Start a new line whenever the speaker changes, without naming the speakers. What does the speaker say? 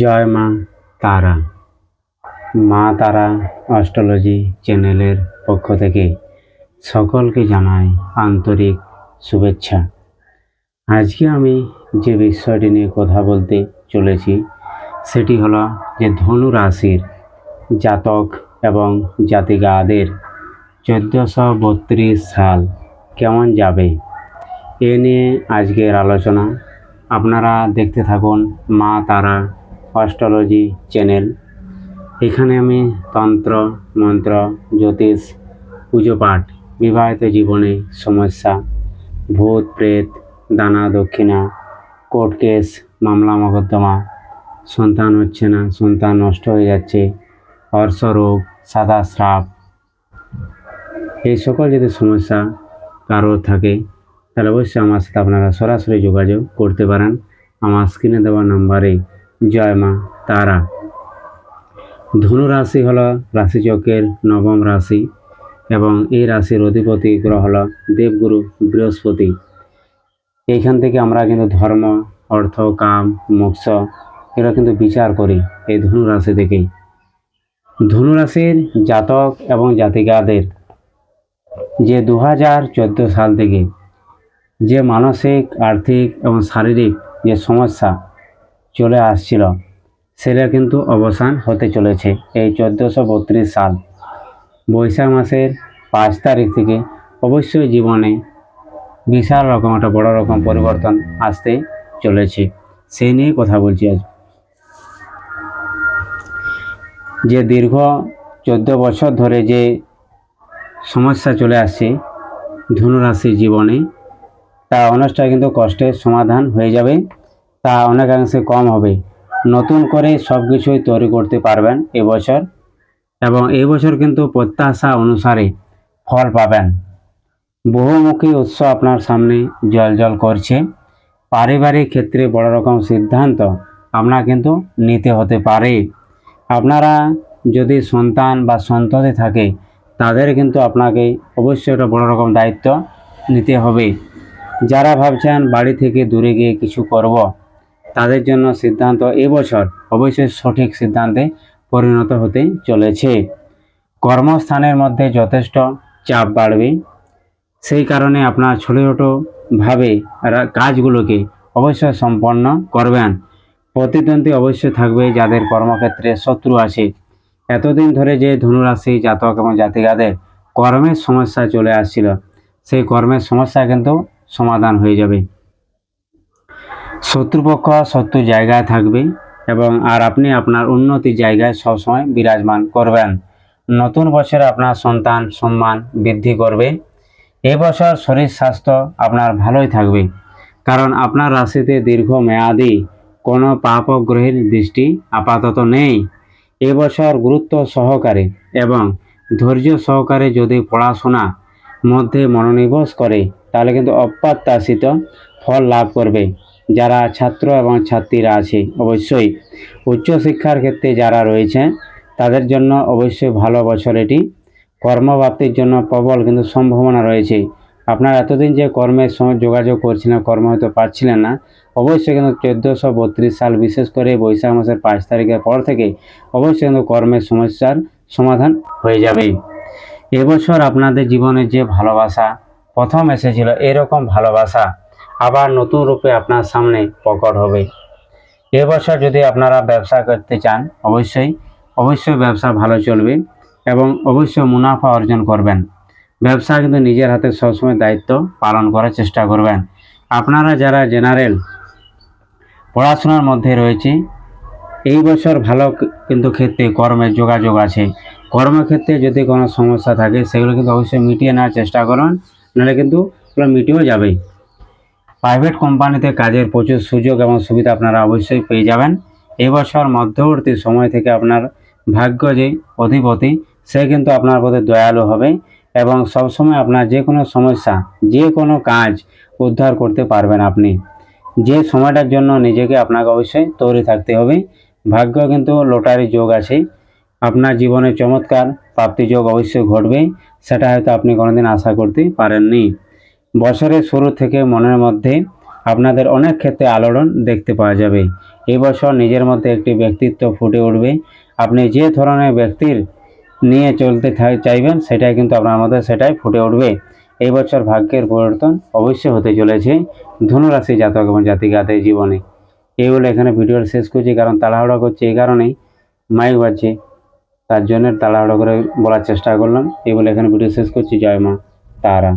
জয় মা তারা। মা তারা অস্ট্রোলজি চ্যানেলের পক্ষ থেকে সকলকে জানাই আন্তরিক শুভেচ্ছা। আজকে আমি যে বিষয়টি নিয়ে কথা বলতে চলেছি, সেটি হলো যে ধনু রাশির জাতক এবং জাতিকাদের চোদ্দোশো বত্রিশ সাল কেমন যাবে, এ নিয়ে আজকের আলোচনা। আপনারা দেখতে থাকুন মা তারা অস্ট্রোলজি চ্যানেল। এখানে আমি তন্ত্র, মন্ত্র, জ্যোতিষ, পুজো পাঠ, বিবাহিত জীবনে সমস্যা, ভূত, প্রেত, দানা, দক্ষিণা, কোর্ট কেস, মামলা, মোকদ্দমা, সন্তান হচ্ছে না, সন্তান নষ্ট হয়ে যাচ্ছে অর্শরোগ সাদা স্রাব। এই সকল যদি সমস্যা কারোর থাকে তাহলে অবশ্যই আমার সাথে আপনারা সরাসরি যোগাযোগ করতে পারেন। আমার স্ক্রিনে দেওয়া নাম্বারে জয় মা, তারা। ধনু রাশি হল রাশিচক্রের নবম রাশি এবং এই রাশির অধিপতি গ্রহ হল দেবগুরু বৃহস্পতি। এইখান থেকে আমরা কিন্তু ধর্ম, অর্থ, কাম, মোক্ষ, এরা কিন্তু বিচার করি এই ধনু রাশি থেকেই। ধনু রাশির জাতক এবং জাতিকাদের যে দু হাজার চোদ্দ সাল থেকে যে মানসিক, আর্থিক এবং শারীরিক যে সমস্যা চলে আসছিল, সেটা কিন্তু অবসান হতে চলেছে এই চোদ্দোশো বত্রিশ সাল। বৈশাখ মাসের পাঁচ তারিখ থেকে অবশ্যই জীবনে বিশাল রকম, একটা বড় রকম পরিবর্তন আসতে চলেছে। সেই নিয়ে কথা বলছি আজ। যে দীর্ঘ চোদ্দ বছর ধরে যে সমস্যা চলে আসছে ধনুরাশির জীবনে তা অনেকটা কিন্তু কষ্টের সমাধান হয়ে যাবে, তা অনেকাংশে কম হবে। নতুন করে সব কিছুই তৈরি করতে পারবেন এবছর এবং এই বছর কিন্তু প্রত্যাশা অনুসারে ফল পাবেন। বহুমুখী উৎস আপনার সামনে জল জল করছে। পারিবারিক ক্ষেত্রে বড় রকম সিদ্ধান্ত আপনার কিন্তু নিতে হতে পারে। আপনারা যদি সন্তান বা সন্ততি থাকে, তাদের কিন্তু আপনাকে অবশ্যই একটা বড় রকম দায়িত্ব নিতে হবে। যারা ভাবছেন বাড়ি থেকে দূরে গিয়ে কিছু করব, তাদের জন্য সিদ্ধান্ত এবছর অবশ্যই সঠিক সিদ্ধান্তে পরিণত হতে চলেছে। কর্মস্থানের মধ্যে যথেষ্ট চাপ বাড়বে। সেই কারণে আপনার ছোটো ছোটোভাবে কাজগুলোকে অবশ্যই সম্পন্ন করবেন। প্রতিদ্বন্দ্বী অবশ্যই থাকবে যাদের কর্মক্ষেত্রে শত্রু আছে। এতদিন ধরে যে ধনুরাশি জাতক এবং জাতিকাদের কর্মের সমস্যা চলে আসছিল, সেই কর্মের সমস্যা কিন্তু সমাধান হয়ে যাবে। শত্রুপক্ষ শত্রু জায়গায় থাকবে এবং আর আপনি আপনার উন্নতির জায়গায় সবসময় বিরাজমান করবেন। নতুন বছরে আপনার সন্তান সম্মান বৃদ্ধি করবে। এবছর শরীর স্বাস্থ্য আপনার ভালোই থাকবে। কারণ আপনার রাশিতে দীর্ঘ মেয়াদি কোনো পাপ গ্রহের দৃষ্টি আপাতত নেই। এবছর গুরুত্ব সহকারে এবং ধৈর্য সহকারে যদি পড়াশোনা মধ্যে মনোনিবেশ করে তাহলে কিন্তু অপ্রত্যাশিত ফল লাভ করবে। যারা ছাত্র এবং ছাত্রীরা আছে, অবশ্যই উচ্চশিক্ষার ক্ষেত্রে যারা রয়েছে, তাদের জন্য অবশ্যই ভালো বছর এটি। কর্মপ্রাপ্তির জন্য প্রবল কিন্তু সম্ভাবনা রয়েছে। আপনার এতদিন যে কর্মের সঙ্গে যোগাযোগ করছিলেন, কর্ম হয়তো পাচ্ছিলেন না, অবশ্যই কিন্তু চোদ্দোশো বত্রিশ সাল বিশেষ করে বৈশাখ মাসের পাঁচ তারিখের পর থেকে অবশ্যই কিন্তু কর্মের সমস্যার সমাধান হয়ে যাবে। এবছর আপনাদের জীবনে যে ভালোবাসা প্রথম এসেছিল এরকম ভালোবাসা, আবার নতুন রূপে আপনার সামনে প্রকট হবে। এবছর যদি আপনারা ব্যবসা করতে চান, অবশ্যই অবশ্যই ব্যবসা ভালো চলবে এবং অবশ্যই মুনাফা অর্জন করবেন। ব্যবসা কিন্তু নিজের হাতে সবসময় দায়িত্ব পালন করার চেষ্টা করবেন। আপনারা যারা জেনারেল পড়াশোনার মধ্যে রয়েছে, এই বছর ভালো কিন্তু ক্ষেত্রে কর্মের যোগাযোগ আছে। কর্মক্ষেত্রে যদি কোনো সমস্যা থাকে, সেগুলো কিন্তু অবশ্যই মিটিয়ে নেওয়ার চেষ্টা করুন। নাহলে কিন্তু ওগুলো মিটিয়েও যাবে প্রাইভেট কোম্পানিতে কাজের প্রচুর সুযোগ এবং সুবিধা আপনারা অবশ্যই পেয়ে যাবেন। এবছর মধ্যবর্তী সময় থেকে আপনার ভাগ্য যে অধিপতি, সে কিন্তু আপনার প্রতি দয়ালু হবে এবং সবসময় আপনার যে কোনো সমস্যা, যে কোনো কাজ উদ্ধার করতে পারবেন আপনি। যে সময়টার জন্য নিজেকে আপনাকে অবশ্যই তৈরি থাকতে হবে। ভাগ্য কিন্তু লটারি যোগ আছে আপনার জীবনে চমৎকার প্রাপ্তি যোগ অবশ্যই ঘটবে। সেটা হয়তো আপনি কোনোদিন আশা করতে পারেননি। বছরের শুরু থেকে মনের মধ্যে আপনাদের অনেক ক্ষেত্রে আলোড়ন দেখতে পাওয়া যাবে। এই বছর নিজের মধ্যে একটি ব্যক্তিত্ব ফুটে উঠবে। আপনি যে ধরনের ব্যক্তির নিয়ে চলতে চাইবেন, সেটাই কিন্তু আপনার মধ্যে সেটাই ফুটে উঠবে। এই বছর ভাগ্যের পরিবর্তন অবশ্যই হতে চলেছে। ধনুরাশি জাতক এবং জাতিকাদের জীবনে। এই বলে এখানে ভিডিওটা শেষ করছি, কারণ তাড়াহুড়া করছি এই কারণেই। মাইক বাজছে। তার জন্য তাড়াহুড়ো করে বলার চেষ্টা করলাম। এই বলে এখানে ভিডিও শেষ করছি। জয় মা, তারা।